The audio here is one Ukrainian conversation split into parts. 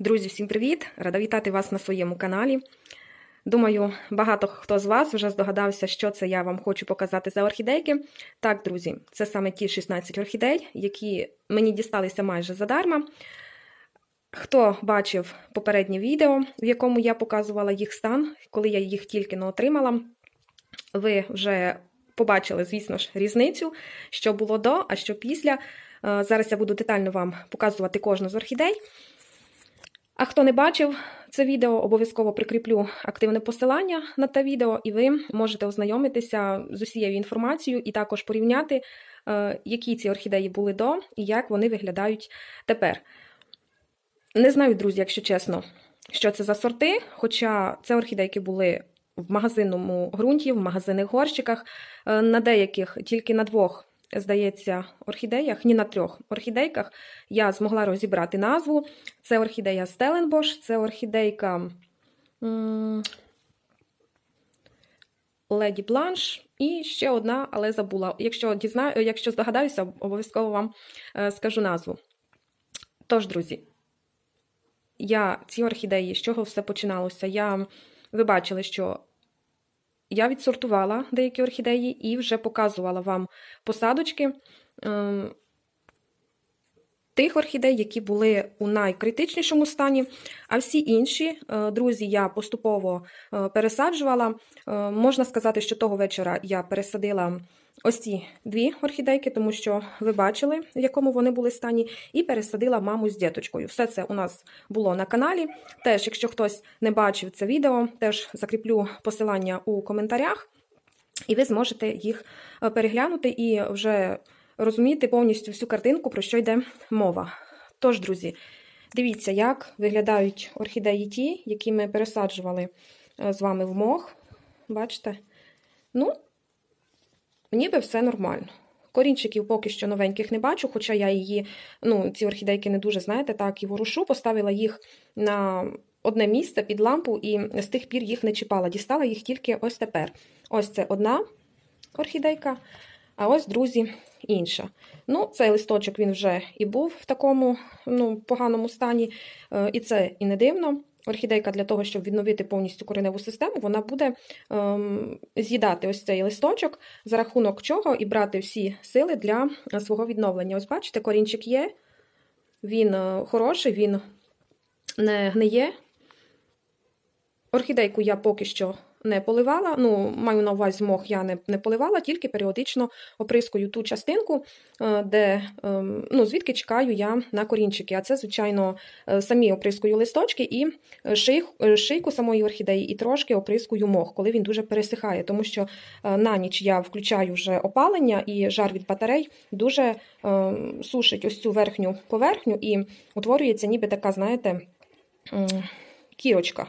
Друзі, всім привіт! Рада вітати вас на своєму каналі. Думаю, багато хто з вас вже здогадався, що це я вам хочу показати за орхідейки. Так, друзі, це саме ті 16 орхідей, які мені дісталися майже задарма. Хто бачив попереднє відео, в якому я показувала їх стан, коли я їх тільки не отримала, ви вже побачили, звісно ж, різницю, що було до, а що після. Е, Зараз я буду детально вам показувати кожну з орхідей. А хто не бачив це відео, обов'язково прикріплю активне посилання на те відео, і ви можете ознайомитися з усією інформацією і також порівняти, е, які ці орхідеї були до і як вони виглядають тепер. Не знаю, друзі, якщо чесно, що це за сорти, хоча це орхідейки були в магазинному ґрунті, в магазинних горщиках, Е, на деяких, тільки на двох, здається, орхідеях, ні на трьох орхідейках я змогла розібрати назву. Це орхідея Стеленбош, це орхідейка Леді Бланш і ще одна, але забула. Якщо дізнаю, якщо здогадаюся, обов'язково вам е, скажу назву. Тож, друзі, я ці орхідеї, з чого все починалося? Я, ви бачили, що я відсортувала деякі орхідеї і вже показувала вам посадочки ем, тих орхідей, які були у найкритичнішому стані. А всі інші, е, друзі, я поступово е, пересаджувала. Е, Можна сказати, що того вечора я пересадила ось ці дві орхідейки, тому що ви бачили, в якому вони були стані, і пересадила маму з діточкою. Все це у нас було на каналі. Теж, якщо хтось не бачив це відео, теж закріплю посилання у коментарях, і ви зможете їх е, переглянути і вже розуміти повністю всю картинку, про що йде мова. Тож, друзі, дивіться, як виглядають орхідеї ті, які ми пересаджували е, з вами в мох. Бачите? Ну, ніби все нормально. Корінчиків поки що новеньких не бачу, хоча я її, ну, ці орхідейки не дуже, знаєте, так, і ворушу, поставила їх на одне місце під лампу і з тих пір їх не чіпала. Дістала їх тільки ось тепер. Ось це одна орхідейка, а ось, друзі, інша. Ну, цей листочок він вже і був в такому ну, поганому стані, е, і це і не дивно. Орхідейка для того, щоб відновити повністю кореневу систему, вона буде ем, з'їдати ось цей листочок, за рахунок чого і брати всі сили для е, свого відновлення. Ось бачите, корінчик є, він е, хороший, він не гниє. Орхідейку я поки що не поливала. Ну, маю на увазі мох я не, не поливала, тільки періодично оприскую ту частинку, е, де, ем, ну, звідки чекаю я на корінчики. А це, звичайно, е, самі оприскую листочки і ший, е, шийку самої орхідеї, і трошки оприскую мох, коли він дуже пересихає, тому що на ніч я включаю вже опалення, і жар від батарей дуже сушить ось цю верхню поверхню, і утворюється ніби така, знаєте, кірочка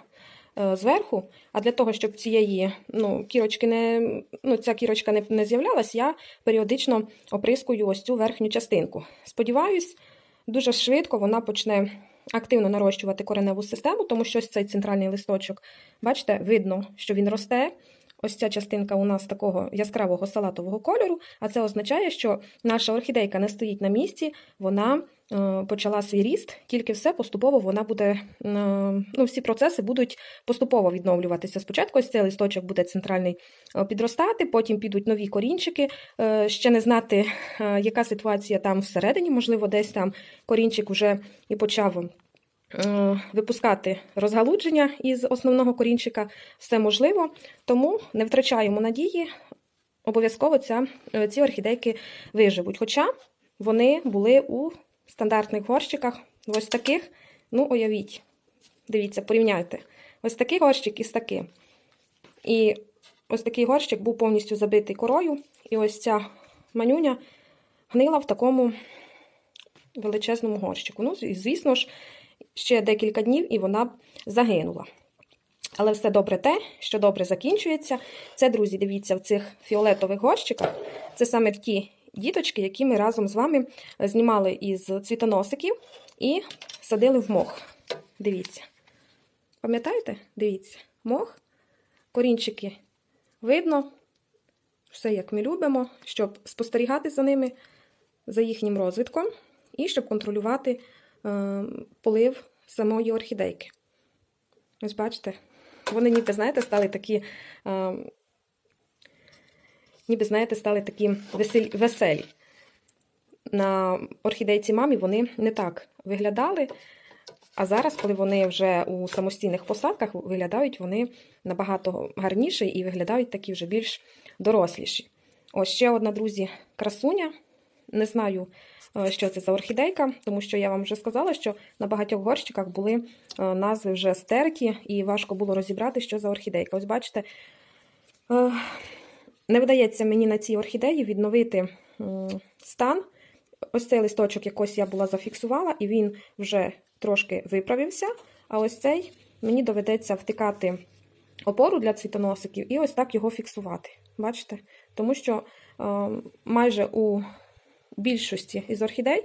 зверху. А для того, щоб цієї ну, кірочки не, ну, ця кірочка не, не з'являлась, я періодично оприскую ось цю верхню частинку. Сподіваюсь, дуже швидко вона почне активно нарощувати кореневу систему, тому що ось цей центральний листочок, бачите, видно, що він росте. Ось ця частинка у нас такого яскравого салатового кольору, а це означає, що наша орхідейка не стоїть на місці, вона е, почала свій ріст, тільки все поступово вона буде, е, ну, всі процеси будуть поступово відновлюватися. Спочатку ось цей листочок буде центральний е, підростати, потім підуть нові корінчики. Е, ще не знати, е, яка ситуація там всередині, можливо, десь там корінчик вже і почав. е, Випускати розгалудження із основного корінчика все можливо, тому не втрачаємо надії, обов'язково ця, е, ці орхідейки виживуть. Хоча вони були у стандартних горщиках, ось таких, ну, уявіть, дивіться, порівняйте. Ось такий горщик із таким. І ось такий горщик був повністю забитий корою, і ось ця манюня гнила в такому величезному горщику. Ну, і, звісно ж, ще декілька днів і вона б загинула. Але все добре те, що добре закінчується. Це, друзі, дивіться, в цих фіолетових горщиках. Це саме ті діточки, які ми разом з вами знімали із цвітоносиків і садили в мох. Дивіться. Пам'ятаєте? Дивіться, мох, корінчики видно, все як ми любимо, щоб спостерігати за ними, за їхнім розвитком, і щоб контролювати е, полив самої орхідейки. Ось бачите, вони ніби, знаєте, стали такі. Е, ніби, знаєте, стали такі веселі. веселі. На орхідейці мамі вони не так виглядали. А зараз, коли вони вже у самостійних посадках, виглядають вони набагато гарніше і виглядають такі вже більш доросліші. Ось ще одна, друзі, красуня. Не знаю, е, що це за орхідейка, тому що я вам вже сказала, що на багатьох горщиках були е, назви вже стерті, і важко було розібрати, що за орхідейка. Ось бачите, е, не вдається мені на цій орхідеї відновити стан. Ось цей листочок якось я була зафіксувала, і він вже трошки виправився. А ось цей мені доведеться втикати опору для цвітоносиків і ось так його фіксувати. Бачите? Тому що е, майже у більшості із орхідей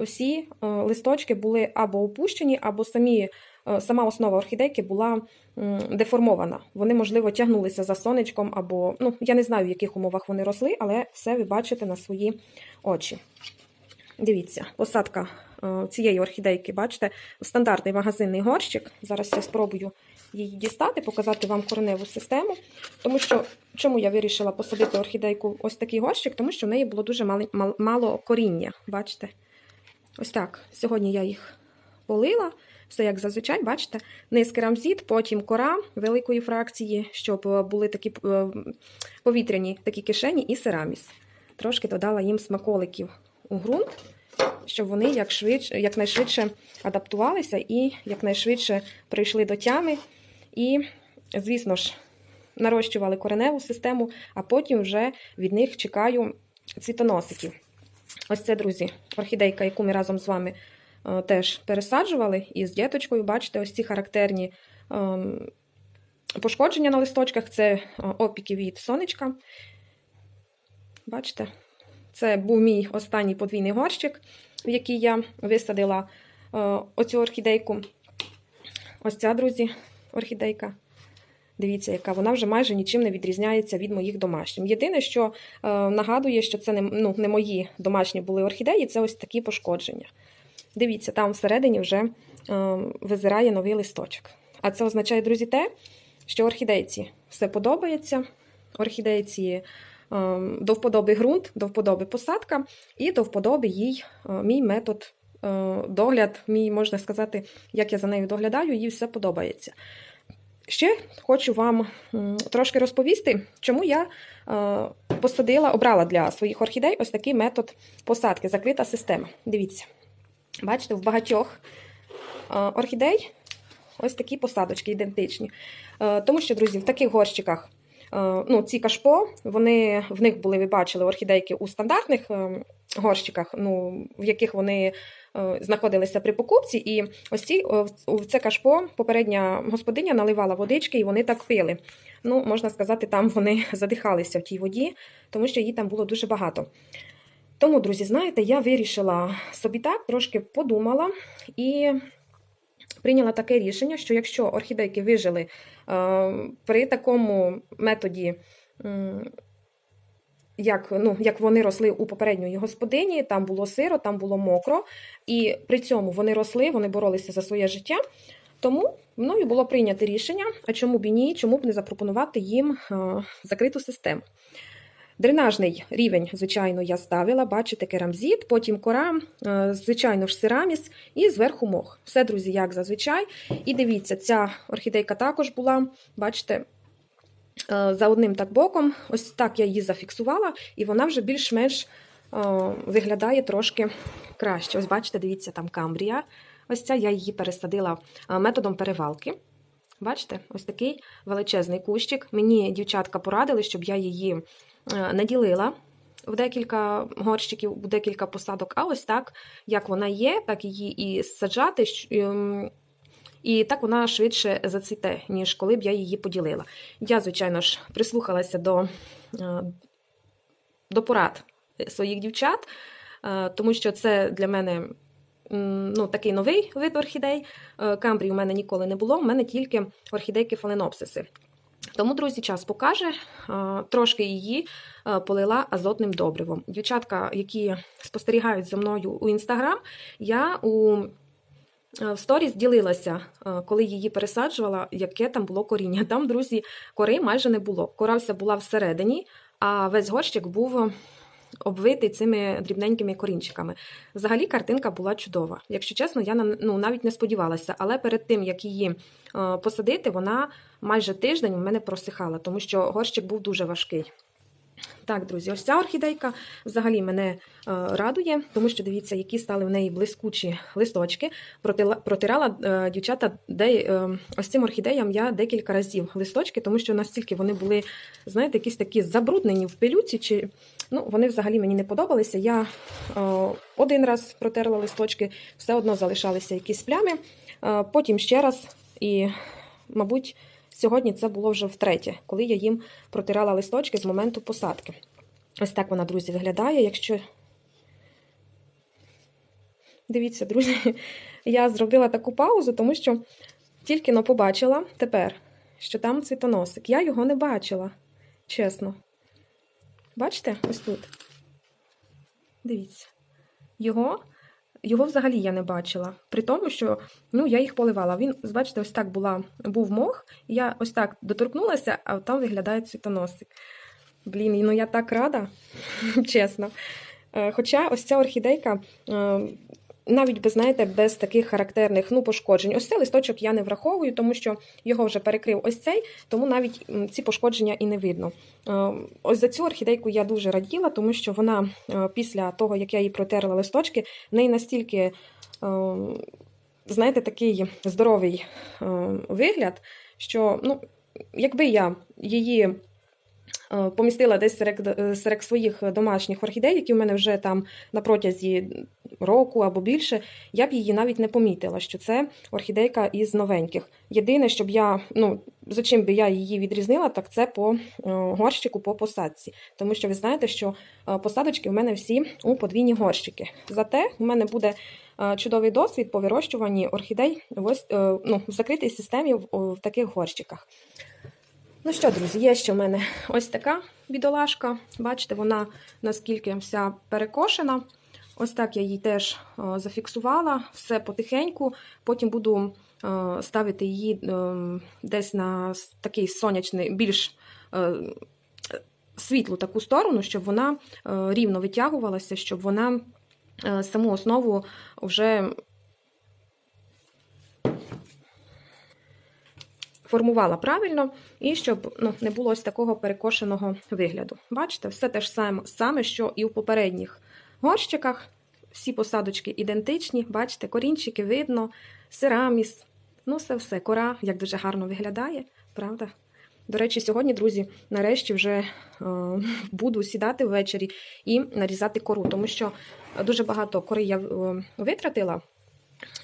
всі е, листочки були або опущені, або самі, е, сама основа орхідейки була деформована. Вони, можливо, тягнулися за сонечком, або ну, я не знаю, в яких умовах вони росли, але все ви бачите на свої очі. Дивіться, посадка е, цієї орхідейки, бачите, стандартний магазинний горщик. Зараз я спробую її дістати, показати вам кореневу систему. Тому що чому я вирішила посадити орхідейку ось такий горщик, тому що в неї було дуже мало, коріння. Бачите? Ось так. Сьогодні я їх полила. Все як зазвичай, бачите, низ керамзит, потім кора великої фракції, щоб е, були такі е, повітряні такі кишені і сераміс. Трошки додала їм смаколиків у ґрунт, щоб вони як швидше, якнайшвидше адаптувалися і якнайшвидше прийшли до тями. І, звісно ж, нарощували кореневу систему, а потім вже від них чекаю цвітоносиків. Ось це, друзі, орхідейка, яку ми разом з вами е, теж пересаджували. І з діточкою, бачите, ось ці характерні ем, пошкодження на листочках це е, опіки від сонечка. Бачите? Це був мій останній подвійний горщик, в який я висадила е, оцю орхідейку. Ось ця, друзі, орхідейка. Дивіться, яка вона вже майже нічим не відрізняється від моїх домашніх. Єдине, що е, нагадує, що це не, ну, не мої домашні були орхідеї, це ось такі пошкодження. Дивіться, там всередині вже е, визирає новий листочок. А це означає, друзі, те, що орхідейці все подобається. Орхідейці е, до вподоби ґрунт, до вподоби посадка, і до вподоби їй е, мій метод е, догляд, мій, можна сказати, як я за нею доглядаю, їй все подобається. Ще хочу вам трошки розповісти, чому я е, посадила, обрала для своїх орхідей ось такий метод посадки, закрита система. Дивіться, бачите, в багатьох е, орхідей ось такі посадочки ідентичні. Е, тому що, друзі, в таких горщиках, ну, ці кашпо, вони, в них були, ви бачили, орхідейки у стандартних е, горщиках, ну, в яких вони знаходилися при покупці. І ось ці, в- це кашпо попередня господиня наливала водички, і вони так пили. Ну, можна сказати, там вони задихалися в тій воді, тому що її там було дуже багато. Тому, друзі, знаєте, я вирішила собі так, трошки подумала і прийняла таке рішення, що якщо орхідейки вижили е, при такому методі, як, ну, як вони росли у попередньої господині, там було сиро, там було мокро, і при цьому вони росли, вони боролися за своє життя. Тому мною було прийнято рішення, а чому б і ні, чому б не запропонувати їм е, закриту систему. Дренажний рівень, звичайно, я ставила, бачите, керамзит, потім кора, е, звичайно ж, сераміс і зверху мох. Все, друзі, як зазвичай. І дивіться, ця орхідейка також була, бачите, за одним так боком. Ось так я її зафіксувала, і вона вже більш-менш е, виглядає трошки краще. Ось бачите, дивіться, там камбрія. Ось ця я її пересадила е, методом перевалки. Бачите, ось такий величезний кущик. Мені дівчатка порадили, щоб я її е, не ділила в декілька горщиків, в декілька посадок, а ось так, як вона є, так її і саджати. І так вона швидше зацвіте, ніж коли б я її поділила. Я, звичайно ж, прислухалася до, е, до порад своїх дівчат, е, тому що це для мене ну, такий новий вид орхідей. Е, Камбрій у мене ніколи не було, у мене тільки орхідейки фаленопсиси. Тому, друзі, час покаже. Трошки її полила азотним добривом. Дівчатка, які спостерігають за мною у інстаграм, я у в сторіс ділилася, е, коли її пересаджувала, яке там було коріння. Там, друзі, кори майже не було. Кора вся була всередині, а весь горщик був обвитий цими дрібненькими корінчиками. Взагалі картинка була чудова. Якщо чесно, я ну, навіть не сподівалася, але перед тим, як її е, посадити, вона майже тиждень у мене просихала, тому що горщик був дуже важкий. Так, друзі, ось ця орхідейка взагалі мене е, радує, тому що дивіться, які стали в неї блискучі листочки. Протирала е, дівчата, де е, ось цим орхідеям я декілька разів листочки, тому що настільки вони були, знаєте, якісь такі забруднені в пилюці, чи ну вони взагалі мені не подобалися. Я один раз протерла листочки, все одно залишалися якісь плями. Потім ще раз, і, мабуть, сьогодні це було вже втретє, коли я їм протирала листочки з моменту посадки. Ось так вона, друзі, виглядає. Якщо. Дивіться, друзі, я зробила таку паузу, тому що тільки но побачила тепер, що там цвітоносик. Я його не бачила, чесно. Бачите, ось тут. Дивіться. Його, його взагалі я не бачила. При тому, що ну, я їх поливала. Він, бачите, ось так була, був мох. і Я ось так доторкнулася, а там виглядає цвітоносик. Блін, ну я так рада, чесно. Е, Хоча ось ця орхідейка, е, навіть без, знаєте, без таких характерних ну, пошкоджень. Ось цей листочок я не враховую, тому що його вже перекрив ось цей, тому навіть ці пошкодження і не видно. Е, Ось за цю орхідейку я дуже раділа, тому що вона е, після того, як я їй протерла листочки, в неї настільки, е, знаєте, такий здоровий вигляд, що ну, якби я її помістила десь серед, е, серед своїх домашніх орхідей, які в мене вже там на протязі року або більше, я б її навіть не помітила, що це орхідейка із новеньких. Єдине, щоб я, ну, за чим би я її відрізнила, так це по е, горщику, по посадці. Тому що ви знаєте, що е, посадочки в мене всі у подвійні горщики. Зате у мене буде е, чудовий досвід по вирощуванні орхідей в, ось, е, ну, в закритій системі в, в таких горщиках. Ну що, друзі, є ще в мене ось така бідолашка. Бачите, вона наскільки вся перекошена. Ось так я її теж е, зафіксувала, все потихеньку. Потім буду е, ставити її е, десь на такий сонячний, більш світлу таку сторону, щоб вона рівно витягувалася, щоб вона саму основу вже формувала правильно, і щоб ну, не було ось такого перекошеного вигляду. Бачите, все те ж саме, саме, що і в попередніх горщиках. Всі посадочки ідентичні, бачите, корінчики видно, сераміс. Ну, все все кора, як дуже гарно виглядає, правда? До речі, сьогодні, друзі, нарешті вже е, буду сідати ввечері і нарізати кору, тому що дуже багато кори я е, витратила.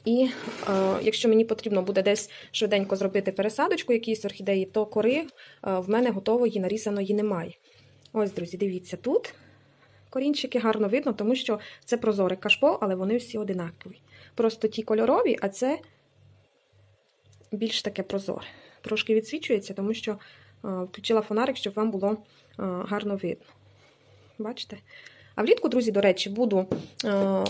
І е, якщо мені потрібно буде десь швиденько зробити пересадочку якійсь орхідеї, то кори е, в мене готової нарізаної немає. Ось, друзі, дивіться, тут корінчики гарно видно, тому що це прозорий кашпо, але вони всі одинакові. Просто ті кольорові, а це більш таке прозоре. Трошки відсвічується, тому що е, включила фонарик, щоб вам було е, гарно видно. Бачите? А влітку, друзі, до речі, буду е,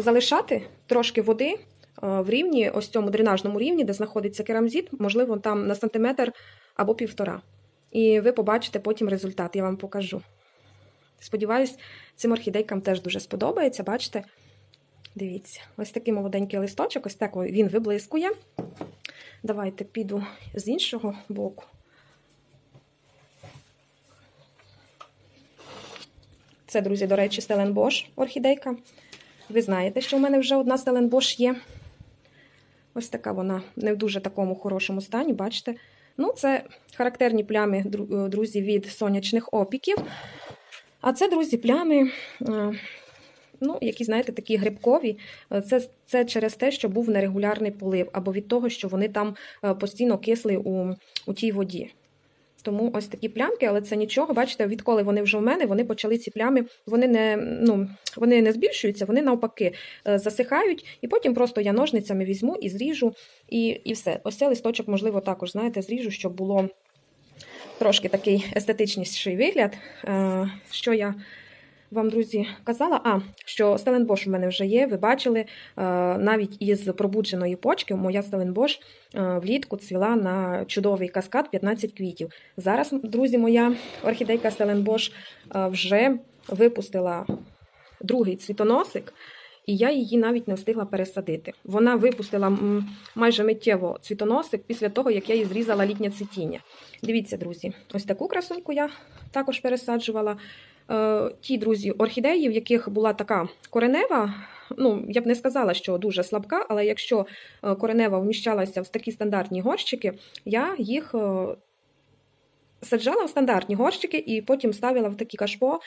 залишати трошки води е, в рівні, ось цьому дренажному рівні, де знаходиться керамзит, можливо, там на сантиметр або півтора. І ви побачите потім результат, я вам покажу. Сподіваюсь, цим орхідейкам теж дуже сподобається. Бачите? Дивіться, ось такий молоденький листочок, ось так він виблискує. Давайте піду з іншого боку. Це, друзі, до речі, Стеленбош орхідейка. Ви знаєте, що в мене вже одна Стеленбош є. Ось така вона не в дуже такому хорошому стані, бачите? Ну, це характерні плями, друзі, від сонячних опіків. А це, друзі, плями, е, ну, які, знаєте, такі грибкові. Е, Це, це через те, що був нерегулярний полив, або від того, що вони там е, постійно кисли у, у тій воді. Тому ось такі плямки, але це нічого. Бачите, відколи вони вже в мене, вони почали ці плями, вони не, ну, вони не збільшуються, вони навпаки е, засихають, і потім просто я ножницями візьму і зріжу, і, і все. Ось цей листочок, можливо, також, знаєте, зріжу, щоб було. Трошки такий естетичніший вигляд, Е, що я вам, друзі, казала? А, що Стеленбош у мене вже є. Ви бачили, е, навіть із пробудженої почки моя Стеленбош влітку цвіла на чудовий каскад 15 квітів. Зараз, друзі, моя орхідейка Стеленбош вже випустила другий цвітоносик. І я її навіть не встигла пересадити. Вона випустила майже миттєво цвітоносик після того, як я її зрізала літнє цвітіння. Дивіться, друзі, ось таку красуньку я також пересаджувала. Е, ті друзі, орхідеї, в яких була така коренева, ну я б не сказала, що дуже слабка, але якщо е, коренева вміщалася в такі стандартні горщики, я їх е, саджала в стандартні горщики і потім ставила в такі кашпо.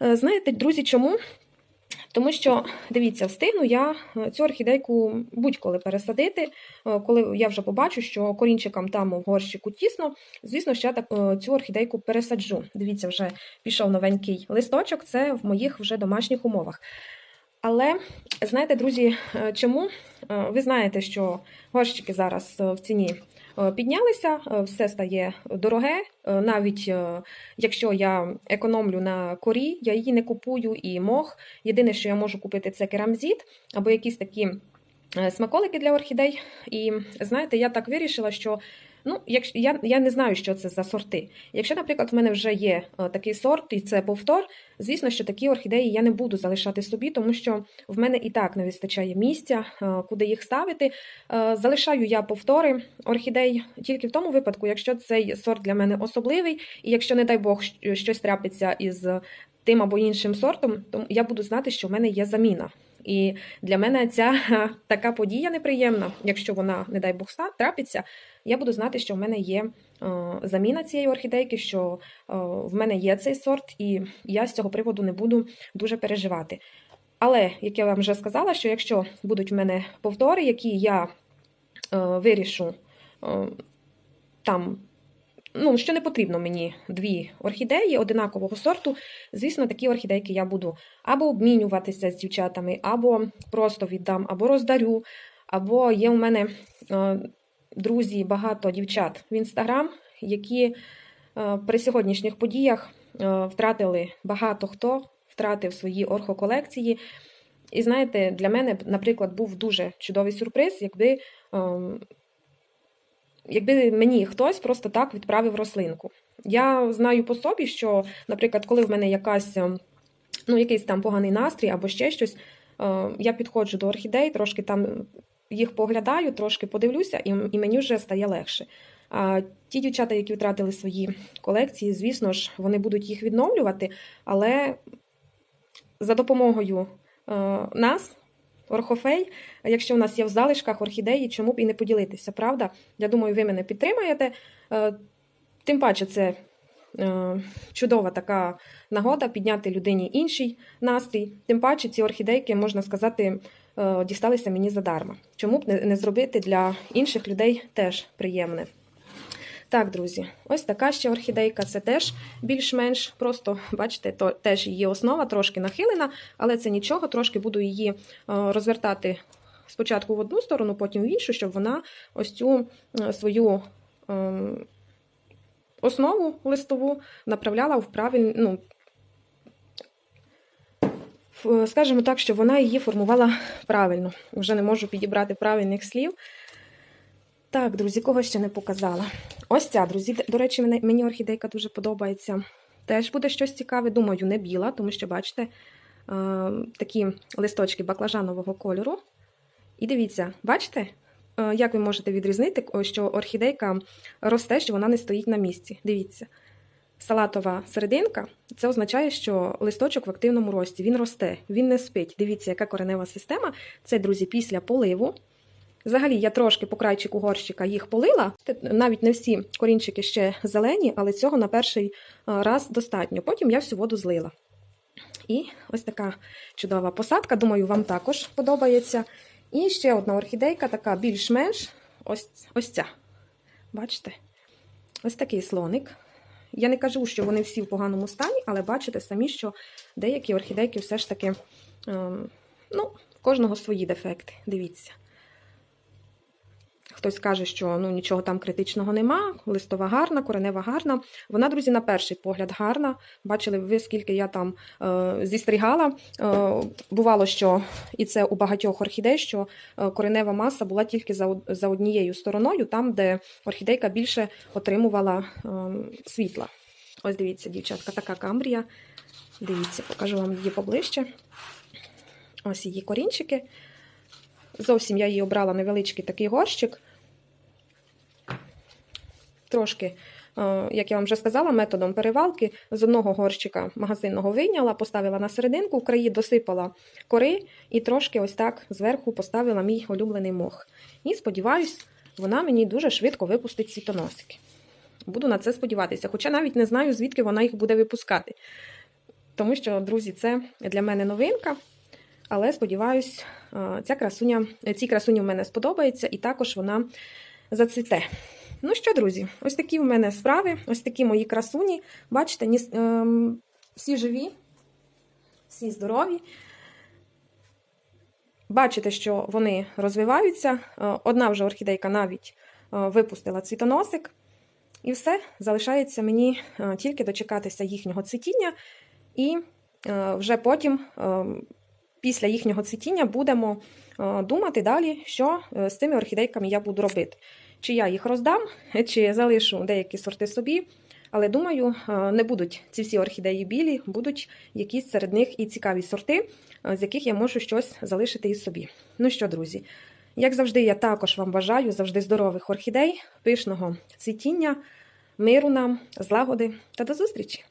Знаєте, друзі, чому? Тому що, дивіться, встигну я е, цю орхідейку будь-коли пересадити, е, коли я вже побачу, що корінчикам там в горщику тісно, звісно, ще так е, цю орхідейку пересаджу. Дивіться, вже пішов новенький листочок, це в моїх вже домашніх умовах. Але знаєте, друзі, чому? Ви знаєте, що горщики зараз в ціні піднялися, е, все стає дороге. Е, Навіть е, якщо я економлю на корі, я її не купую і мох. Єдине, що я можу купити, це керамзіт або якісь такі е, смаколики для орхідей. І знаєте, я так вирішила, що ну, якщо я, я не знаю, що це за сорти. Якщо, наприклад, в мене вже є е, такий сорт, і це повтор, звісно, що такі орхідеї я не буду залишати собі, тому що в мене і так не вистачає місця, е, куди їх ставити. Е, Залишаю я повтори орхідей тільки в тому випадку, якщо цей сорт для мене особливий, і якщо, не дай Бог, щось трапиться із тим або іншим сортом, то я буду знати, що в мене є заміна. І для мене ця така подія неприємна, якщо вона, не дай Бог, трапиться, я буду знати, що в мене є е, заміна цієї орхідейки, що е, в мене є цей сорт, і я з цього приводу не буду дуже переживати. Але, як я вам вже сказала, що якщо будуть в мене повтори, які я е, вирішу там, ну, що не потрібно мені дві орхідеї одинакового сорту, звісно, такі орхідейки я буду або обмінюватися з дівчатами, або просто віддам, або роздарю, або є у мене е, друзі, багато дівчат в інстаграм, які е, при сьогоднішніх подіях е, втратили багато хто втратив свої орхоколекції. І знаєте, для мене, наприклад, був дуже чудовий сюрприз, якби, ем, якби мені хтось просто так відправив рослинку. Я знаю по собі, що, наприклад, коли в мене якась, ем, ну, якийсь там поганий настрій або ще щось, е, я підходжу до орхідей, трошки там їх поглядаю, трошки подивлюся, і, і мені вже стає легше. А ті дівчата, які втратили свої колекції, звісно ж, вони будуть їх відновлювати, але за допомогою е, нас, орхофей, якщо у нас є в залишках орхідеї, чому б і не поділитися, правда? Я думаю, ви мене підтримаєте. Е, Тим паче, це е, чудова така нагода підняти людині інший настрій. Тим паче, ці орхідейки, можна сказати, е, дісталися мені задарма. Чому б не, не зробити для інших людей теж приємне? Так, друзі, ось така ще орхідейка. Це теж більш-менш просто, бачите, то теж її основа трошки нахилена, але це нічого, трошки буду її е, розвертати спочатку в одну сторону, потім в іншу, щоб вона ось цю е, свою ем, основу листову направляла в правильну, ну, скажімо так, що вона її формувала правильно. Вже не можу підібрати правильних слів. Так, друзі, кого ще не показала. Ось ця, друзі, до речі, мені орхідейка дуже подобається. Теж буде щось цікаве, думаю, не біла, тому що, бачите, такі листочки баклажанового кольору. І дивіться, бачите, як ви можете відрізнити, що орхідейка росте, що вона не стоїть на місці. Дивіться. Салатова серединка це означає, що листочок в активному рості. Він росте, він не спить. Дивіться, яка коренева система. Це, друзі, після поливу. Взагалі, я трошки по крайчику горщика їх полила. Навіть не всі корінчики ще зелені, але цього на перший раз достатньо. Потім я всю воду злила. І ось така чудова посадка. Думаю, вам також подобається. І ще одна орхідейка, така більш-менш ось, ось ця. Бачите? Ось такий слоник. Я не кажу, що вони всі в поганому стані, але бачите самі, що деякі орхідейки все ж таки, ем, ну, кожного свої дефекти. Дивіться. Хтось каже, що ну нічого там критичного нема, листова гарна, коренева гарна. Вона, друзі, на перший погляд гарна. Бачили ви, скільки я там е, зістригала. Е, бувало, що і це у багатьох орхідей, що е, коренева маса була тільки за, за однією стороною, там, де орхідейка більше отримувала е, світла. Ось дивіться, дівчатка, така камбрія. Дивіться, покажу вам її поближче. Ось її корінчики. Зовсім я її обрала невеличкий такий горщик. Трошки, е, як я вам вже сказала, методом перевалки з одного горщика магазинного вийняла, поставила на серединку, в краї досипала кори і трошки ось так зверху поставила мій улюблений мох. І сподіваюсь, вона мені дуже швидко випустить цвітоносики. Буду на це сподіватися, хоча навіть не знаю, звідки вона їх буде випускати. Тому що, друзі, це для мене новинка. Але сподіваюсь, е, ця красуня, цій красуні в мене сподобається, і також вона зацвіте. Ну що, друзі, ось такі в мене справи, ось такі мої красуні. Бачите, ем, всі живі, всі здорові. Бачите, що вони розвиваються. Е, Одна вже орхідейка навіть е, випустила цвітоносик. І все, залишається мені е, тільки дочекатися їхнього цвітіння, і е, вже потім, е, після їхнього цвітіння, будемо е, думати далі, що е, з цими орхідейками я буду робити. Чи я їх роздам, чи залишу деякі сорти собі. Але думаю, е, не будуть ці всі орхідеї білі, будуть якісь серед них і цікаві сорти, з яких я можу щось залишити і собі. Ну що, друзі, як завжди, я також вам бажаю завжди здорових орхідей, пишного цвітіння, миру нам, злагоди та до зустрічі!